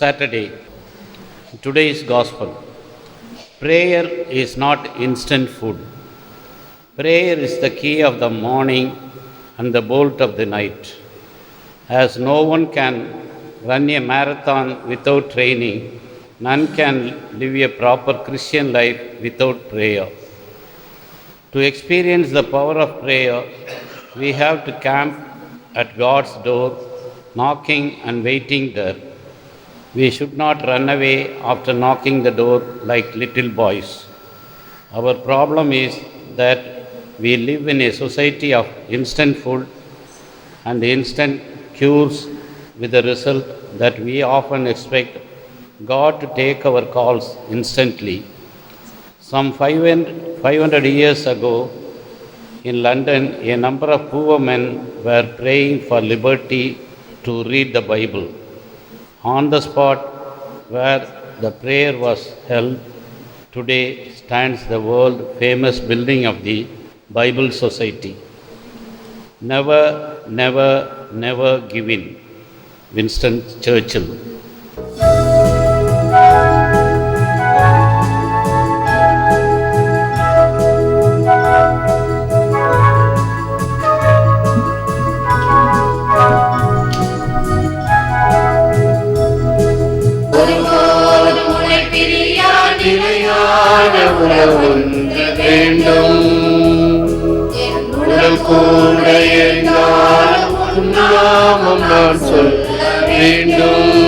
Saturday. Today's Gospel. Prayer is not instant food. Prayer is the key of the morning and the bolt of the night. As no one can run a marathon without training, none can live a proper Christian life without prayer. To experience the power of prayer, we have to camp at God's door, knocking and waiting there. We should not run away after knocking the door like little boys. Our problem is that we live in a society of instant food and instant cures, with the result that we often expect God to take our calls instantly. Some 500 500 years ago, in London, a number of poor men were praying for liberty to read the Bible. On the spot where the prayer was held, today stands the world famous building of the Bible Society. Never, never, never give in. Winston Churchill. உண்மையான ஒன்று வேண்டும். உடல் கூட என்னாலும் நாமம் நான் சொல்ல வேண்டும்.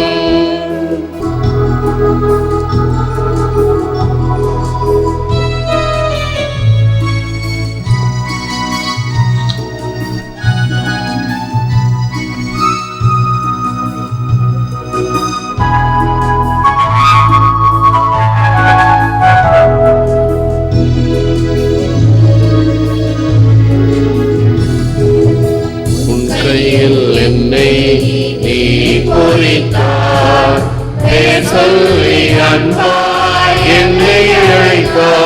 Christ.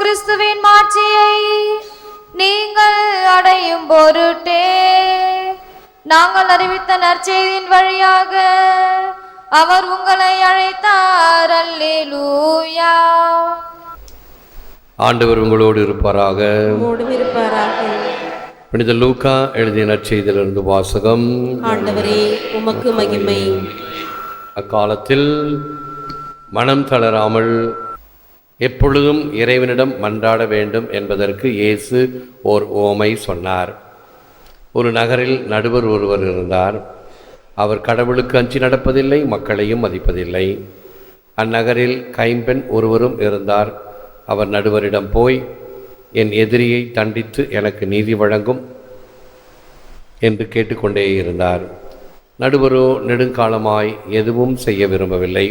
கிறிஸ்துவின் மாட்சியை நீங்கள் அடையும் பொருட்டே. நாங்கள் அறிவித்த நற்செய்தியின் வழியாக அவர் உங்களை அழைத்தார். அல்லேலூயா. ஆண்டவர் உங்களோடு இருப்பாராக. புனித லூக்கா எழுதிய நற்செய்தியிலிருந்து வாசகம். ஆண்டவரே உமக்கு மகிமை. அக்காலத்தில் மனம் தளராமல் எப்பொழுதும் இறைவனிடம் மன்றாட வேண்டும் என்பதற்கு இயேசு ஓர் ஓமை சொன்னார். ஒரு நகரில் நடுவர் ஒருவர் இருந்தார். அவர் கடவுளுக்கு அஞ்சி நடப்பதில்லை மக்களையும் மதிப்பதில்லை. அந்நகரில் கைம்பெண் ஒருவரும் இருந்தார். அவர் நடுவரிடம் போய் என் எதிரியை தண்டித்து எனக்கு நீதி வழங்கும் என்று கேட்டுக்கொண்டே இருந்தார். நடுவரோ நெடுங்காலமாய் எதுவும் செய்ய விரும்பவில்லை.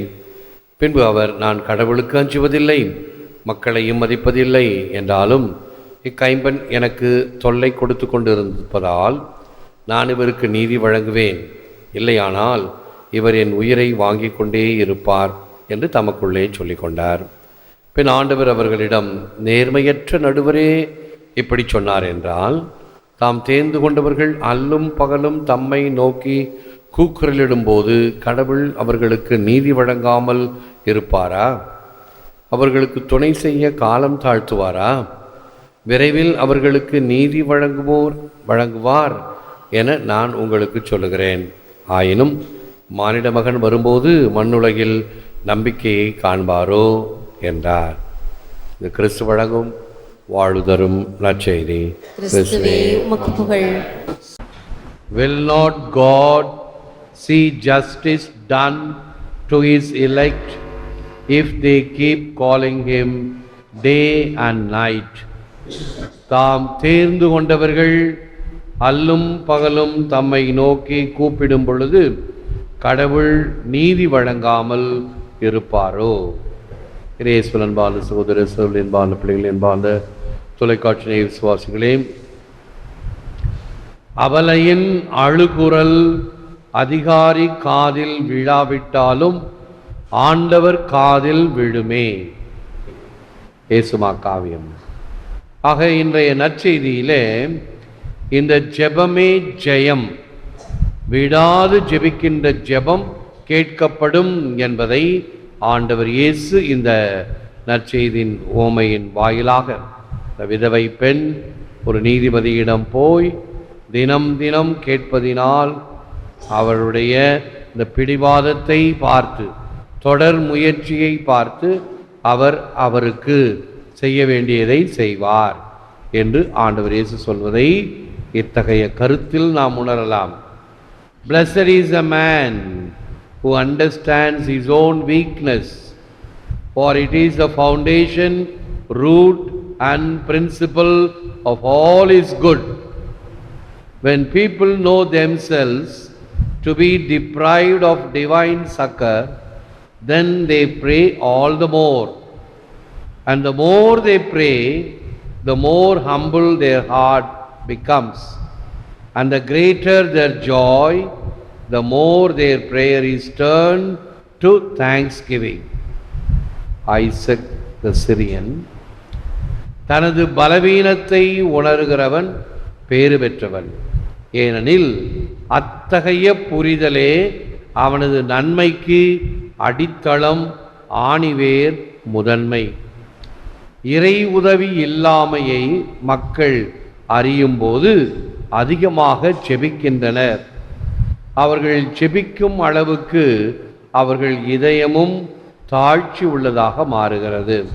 பின்பு அவர் நான் கடவுளுக்கு அஞ்சுவதில்லை மக்களையும் மதிப்பதில்லை என்றாலும் இக்கைம்பெண் எனக்கு தொல்லை கொடுத்து கொண்டிருப்பதால் நான் இவருக்கு நீதி வழங்குவேன். இல்லையானால் இவர் என் உயிரை வாங்கிக் கொண்டே இருப்பார் என்று தமக்குள்ளே சொல்லிக்கொண்டார் பின் ஆண்டவர் அவர்களிடம் நேர்மையற்ற நடுவரே இப்படி சொன்னார் என்றால் தாம் தேர்ந்து கொண்டவர்கள் அல்லும் பகலும் தம்மை நோக்கி கூக்குரலிடும்போது கடவுள் அவர்களுக்கு நீதி வழங்காமல் இருப்பாரா? அவர்களுக்கு துணை செய்ய காலம் தாழ்த்துவாரா? விரைவில் அவர்களுக்கு நீதி வழங்குவோர் வழங்குவார் என நான் உங்களுக்கு சொல்லுகிறேன். ஆயினும் மானிட மகன் வரும்போது மண்ணுலகில் நம்பிக்கையை காண்பாரோ என்றார். இது கிறிஸ்து வழங்கும் வாழுதரும் நற்செய்தி. கிறிஸ்துவே உமக்கு புகழ். Will not God see justice done to his elect if they keep calling him day and night? தாம் தேர்ந்து கொண்டவர்கள் அல்லும் பகலும் தம்மை நோக்கி கூப்பிடும் பொழுது கடவுள் நீதி வழங்காமல் இருப்பாரோ இரேஸ்வரன் அன்பான சகோதர சகோதரி என்பான பிள்ளைகள் என்பான தொலைக்காட்சி விசுவாசிகளே அவலையின் அழுகுரல் அதிகாரி காதில் விழாவிட்டாலும் ஆண்டவர் காதில் விழுமே. ஏசுமா காவியம். ஆக இன்றைய நற்செய்தியிலே இந்த ஜெபமே ஜெயம். விடாது ஜெபிக்கின்ற ஜெபம் கேட்கப்படும் என்பதை ஆண்டவர் இயேசு இந்த நற்செய்தியின் ஓமையின் வாயிலாக இந்த விதவை பெண் ஒரு நீதிபதியிடம் போய் தினம் தினம் கேட்பதினால் அவருடைய இந்த பிடிவாதத்தை பார்த்து தொடர் முயற்சியை பார்த்து அவர் அவருக்கு செய்ய வேண்டியதை செய்வார் என்று ஆண்டவர் இயேசு சொல்வதை இத்தகைய கருத்தில் நாம் உணரலாம் pleasure is a man who understands is own weakness for it is a foundation root and principal of all is good when people know themselves to be deprived of divine succor, then they pray all the more. And the more they pray, the more humble their heart becomes. And the greater their joy, the more their prayer is turned to thanksgiving. Isaac the Syrian தனது பலவீனத்தை உணர்கிறவன் பேறு பெற்றவன் ஏனெனில் அத்தகைய புரிதலே அவனது நன்மைக்கு அடித்தளம் ஆணிவேர் முதன்மை. இறை உதவி இல்லாமையை மக்கள் அறியும்போது அதிகமாக செபிக்கின்றனர். அவர்கள் செபிக்கும் அளவுக்கு அவர்கள் இதயமும் தாழ்ச்சி உள்ளதாக மாறுகிறது.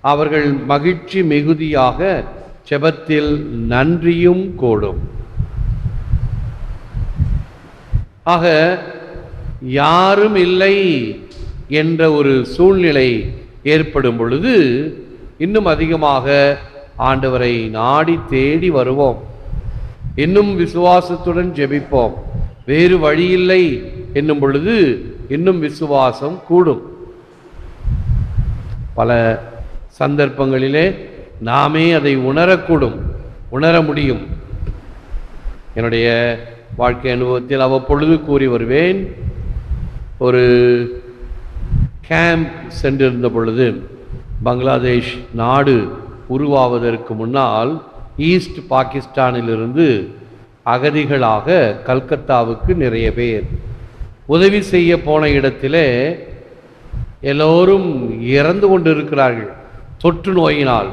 அவர்கள் மகிழ்ச்சி மிகுதியாக செபத்தில் நன்றியும் கூடும். ஆக யாரும் இல்லை என்ற ஒரு சூழ்நிலை ஏற்படும் பொழுது இன்னும் அதிகமாக ஆண்டவரை நாடி தேடி வருவோம். இன்னும் விசுவாசத்துடன் ஜெபிப்போம். வேறு வழியில்லை என்னும் பொழுது இன்னும் விசுவாசம் கூடும். பல சந்தர்ப்பங்களிலே நாமே அதை உணரக்கூடும் உணர முடியும். என்னுடைய வாழ்க்கை அனுபவத்தில் அவ்வப்பொழுது கூறி வருவேன். ஒரு கேம்ப் சென்றிருந்த பொழுது பங்களாதேஷ் நாடு உருவாவதற்கு முன்னால் ஈஸ்ட் பாகிஸ்தானிலிருந்து அகதிகளாக கல்கத்தாவுக்கு நிறைய பேர். உதவி செய்ய போன இடத்திலே எல்லோரும் இறந்து கொண்டிருக்கிறார்கள். தொற்று நோயினால்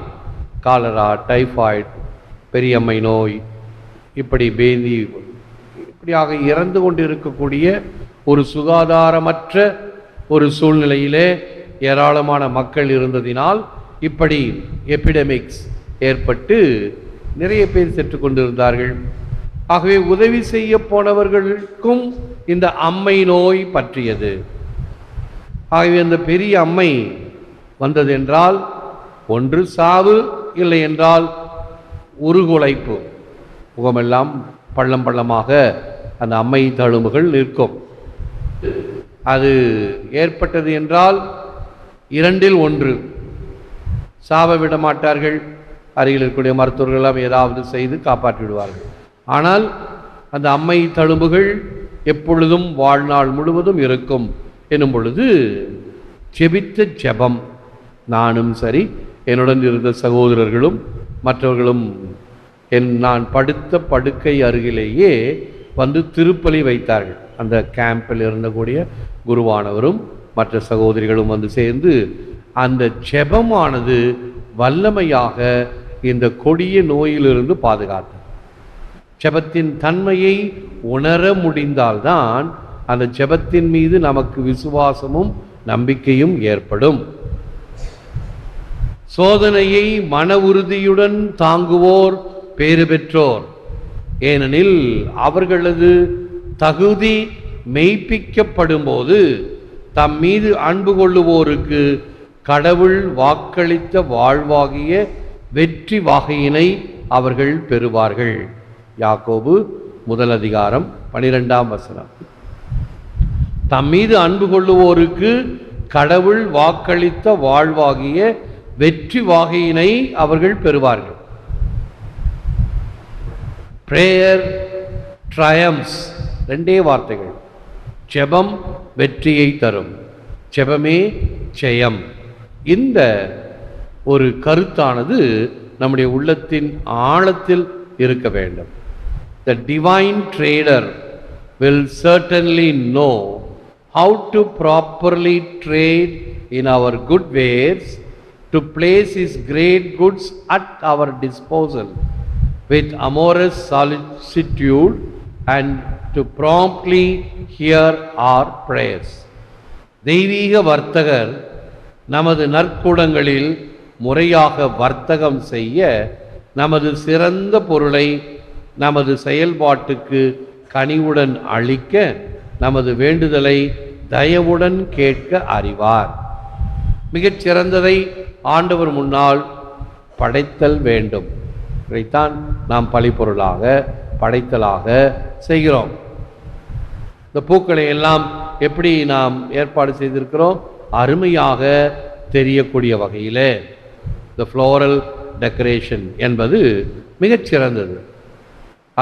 காலரா டைஃபாய்டு பெரியம்மை நோய் இப்படி பேதி இப்படியாக இறந்து கொண்டிருக்கக்கூடிய ஒரு சுகாதாரமற்ற ஒரு சூழ்நிலையிலே ஏராளமான மக்கள் இருந்ததினால் இப்படி எபிடமிக்ஸ் ஏற்பட்டு நிறைய பேர் சென்று கொண்டிருந்தார்கள் ஆகவே உதவி செய்ய போனவர்களுக்கும் இந்த அம்மை நோய் பற்றியது. ஆகவே அந்த பெரிய அம்மை வந்ததென்றால் ஒன்று சாவு இல்லை என்றால் உருகுலைப்பு. முகமெல்லாம் பள்ளம் பள்ளமாக அந்த அம்மை தழும்புகள் நிற்கும். அது ஏற்பட்டது என்றால் இரண்டில் ஒன்று. சாவ விட மாட்டார்கள். அருகில் இருக்கக்கூடிய மருத்துவர்கள் ஏதாவது செய்து காப்பாற்றி விடுவார்கள் ஆனால் அந்த அம்மை தழும்புகள் எப்பொழுதும் வாழ்நாள் முழுவதும் இருக்கும் எனும் பொழுது ஜெபித்த ஜெபம். நானும் சரி என்னுடன் இருந்த சகோதரர்களும் மற்றவர்களும் என் நான் படுத்த படுக்கை அருகிலேயே வந்து திருப்பலி வைத்தார்கள். அந்த கேம்பில் இருந்தக்கூடிய குருவானவரும் மற்ற சகோதரிகளும் வந்து சேர்ந்து அந்த ஜெபமானது வல்லமையாக இந்த கொடிய நோயிலிருந்து பாதுகாத்தது. ஜெபத்தின் தன்மையை உணர முடிந்தால்தான் அந்த ஜெபத்தின் மீது நமக்கு விசுவாசமும் நம்பிக்கையும் ஏற்படும். சோதனையை மன உறுதியுடன் தாங்குவோர் பேறு பெற்றோர். ஏனெனில் அவர்களது தகுதி மெய்ப்பிக்கப்படும்போது தம் மீது அன்பு கொள்ளுவோருக்கு கடவுள் வாக்களித்த வாழ்வாகிய வெற்றி வாகையினை அவர்கள் பெறுவார்கள். யாக்கோபு முதல் அதிகாரம் பனிரெண்டாம் வசனம். தம் மீது அன்பு கொள்ளுவோருக்கு கடவுள் வாக்களித்த வாழ்வாகிய வெற்றி வாகையினை அவர்கள் பெறுவார்கள். ப்ரேயர் ட்ரயம்ஸ் ரெண்டே வார்த்தைகள் ஜெபம் வெற்றியை தரும் ஜெபமே ஜெயம் இந்த ஒரு கருத்தானது நம்முடைய உள்ளத்தின் ஆழத்தில் இருக்க வேண்டும் the divine trader will certainly know how to properly trade in our good wares to place his great goods at our disposal with amorous solicitude and to promptly hear our prayers. தெய்வீக வர்த்தகர் நமது நற்கூடங்களில் முறையாக வர்த்தகம் செய்ய நமது சிறந்த பொருளை நமது செயல்பாட்டுக்கு கனிவுடன் அளிக்க நமது வேண்டுதலை தயவுடன் கேட்க அறிவார் மிகச் சிறந்ததை ஆண்டவர் முன்னால் படைத்தல் வேண்டும் இதைத்தான் நாம் பழிப்பொருளாக படைத்தலாக செய்கிறோம். இந்த பூக்களை எல்லாம் எப்படி நாம் ஏற்பாடு செய்திருக்கிறோம்? அருமையாக தெரியக்கூடிய வகையிலே. இந்த ஃப்ளோரல் டெக்கரேஷன் என்பது மிகச்சிறந்தது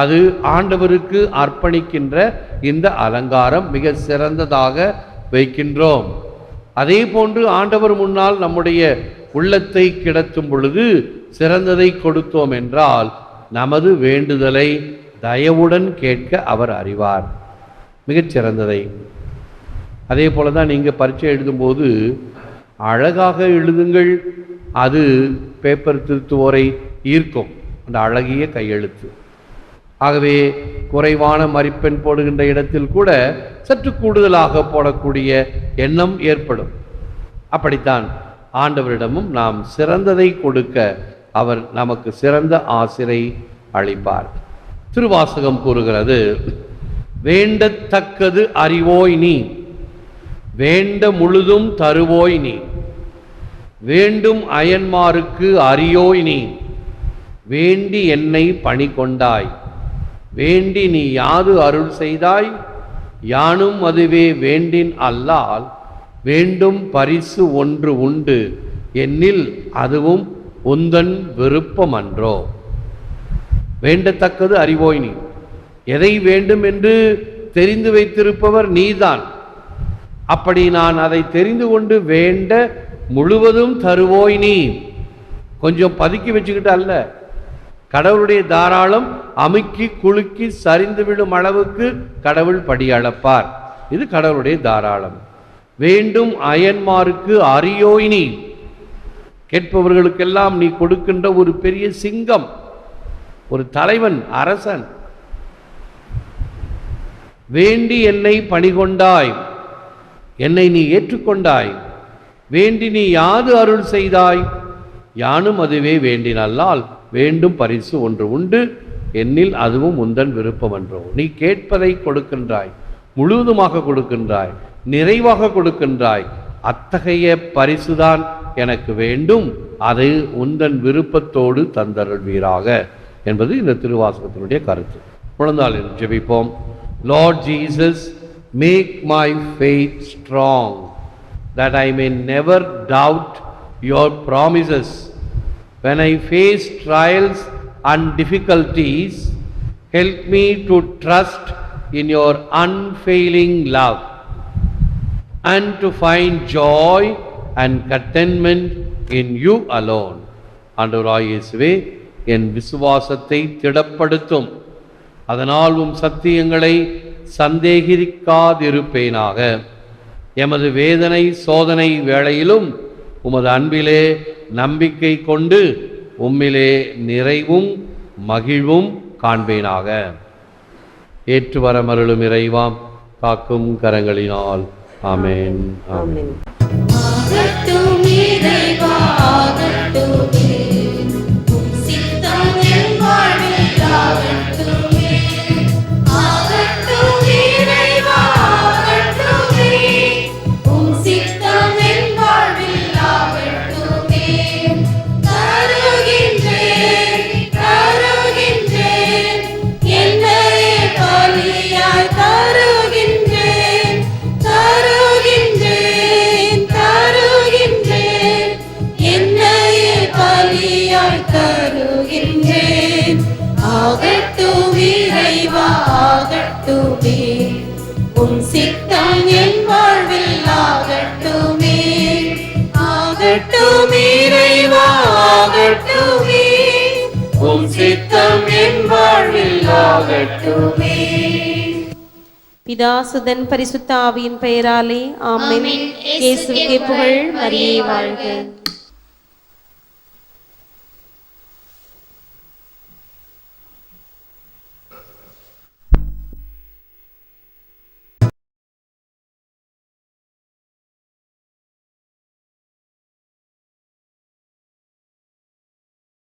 அது ஆண்டவருக்கு அர்ப்பணிக்கின்ற இந்த அலங்காரம் மிக சிறந்ததாக வைக்கின்றோம். அதே போன்று ஆண்டவர் முன்னால் நம்முடைய உள்ளத்தை கிடத்தும் பொழுது சிறந்ததை கொடுத்தோம் என்றால் நமது வேண்டுதலை தயவுடன் கேட்க அவர் அறிவார். மிகச்சிறந்ததை அதே போல தான் நீங்கள் பரீட்சை எழுதும்போது அழகாக எழுதுங்கள். அது பேப்பர் திருத்துவோரை ஈர்க்கும். அந்த அழகிய கையெழுத்து. ஆகவே குறைவான மதிப்பெண் போடுகின்ற இடத்தில் கூட சற்று கூடுதலாக போடக்கூடிய எண்ணம் ஏற்படும். அப்படித்தான் ஆண்டவரிடமும் நாம் சிறந்ததை கொடுக்க அவர் நமக்கு சிறந்த ஆசிரை அளிப்பார். திருவாசகம் கூறுகிறது வேண்டத்தக்கது அறிவோய் நீ வேண்ட முழுதும் தருவோய் நீ வேண்டும் அயன்மாருக்கு அறியோய் நீ வேண்டி என்னை பணி கொண்டாய் வேண்டி நீ யாது அருள் செய்தாய் யானும் அதுவே வேண்டின் அல்லால் வேண்டும் பரிசு ஒன்று உண்டு என்னில் அதுவும் உந்தன் விருப்பமன்றோ? வேண்டத்தக்கது அறிவோய் நீ. எதை வேண்டும் என்று தெரிந்து வைத்திருப்பவர் நீதான். அப்படி நான் அதை தெரிந்து கொண்டு வேண்ட முழுவதும் தருவோய் நீ. கொஞ்சம் பதுக்கி வச்சுக்கிட்டு அல்ல. கடவுளுடைய தாராளம் அமுக்கி குலுக்கி சரிந்து விடும் அளவுக்கு கடவுள் படி அளப்பார் இது கடவுளுடைய தாராளம். வேண்டும் அயன்மாருக்கு அறியோய் நீ. கேட்பவர்களுக்கெல்லாம் நீ கொடுக்கின்ற ஒரு பெரிய சிங்கம் ஒரு தலைவன் அரசன். வேண்டி என்னை பணிகொண்டாய் என்னை நீ ஏற்றுக்கொண்டாய். வேண்டி நீ யாது அருள் செய்தாய்? யானும் அதுவே வேண்டினல்லால் வேண்டும் பரிசு ஒன்று உண்டு. என்னில் அதுவும் உந்தன் விருப்பமன்றோ நீ கேட்பதை கொடுக்கின்றாய் முழுவதுமாக கொடுக்கின்றாய் நிறைவாக கொடுக்கின்றாய். அத்தகைய பரிசுதான் எனக்கு வேண்டும் அது உந்தன் விருப்பத்தோடு தந்தருள்வீராக என்பது இந்த திருவாசகத்தினுடைய கருத்து குழந்தாளில் ஜெபிப்போம் Lord Jesus make my faith strong that I may never doubt your promises when I face trials and difficulties help me to trust in your unfailing love and to find joy and contentment in you alone. ஆண்டவராயேசுவே என் விசுவாசத்தை திடப்படுத்தும். அதனால் உம் சத்தியங்களை சந்தேகிக்காதிருப்பேனாக. எமது வேதனை சோதனை வேளையிலும் உமது அன்பிலே நம்பிக்கை கொண்டு உம்மிலே நிறைவும் மகிழ்வும் காண்பேனாக. ஏற்றுவர மருளும் இறைவாம் காக்கும் கரங்களினால். ஆமேன் ஆமேன். ஆகட்டும் சித்தம் என் வாழ்வில் சித்தம் என் வாழ்வில் ஆகட்டுமே பிதா சுதன் பரிசுத்த ஆவியின் பெயராலே ஆமென். ஆமென். இயேசுவே புகழ். மரியே வாழ்க.